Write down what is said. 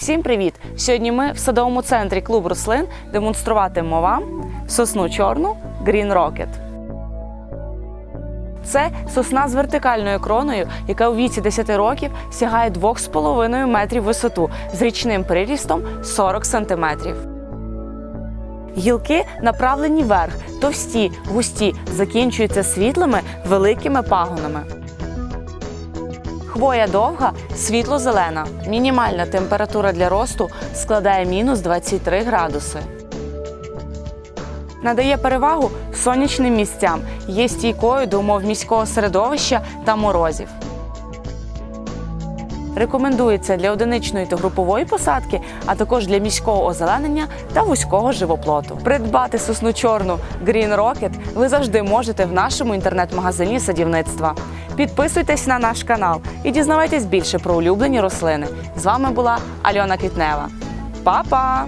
Всім привіт! Сьогодні ми в садовому центрі клуб рослин демонструватимемо вам сосну чорну Green Rocket. Це сосна з вертикальною кроною, яка у віці 10 років сягає 2,5 метрів висоту з річним прирістом 40 сантиметрів. Гілки направлені вверх, товсті, густі, закінчуються світлими великими пагонами. Хвоя довга, світло-зелена. Мінімальна температура для росту складає мінус 23 градуси. Надає перевагу сонячним місцям, є стійкою до умов міського середовища та морозів. Рекомендується для одиничної та групової посадки, а також для міського озеленення та вузького живоплоту. Придбати сосну чорну Green Rocket ви завжди можете в нашому інтернет-магазині садівництва. Підписуйтесь на наш канал і дізнавайтесь більше про улюблені рослини. З вами була Альона Квітнева. Па-па!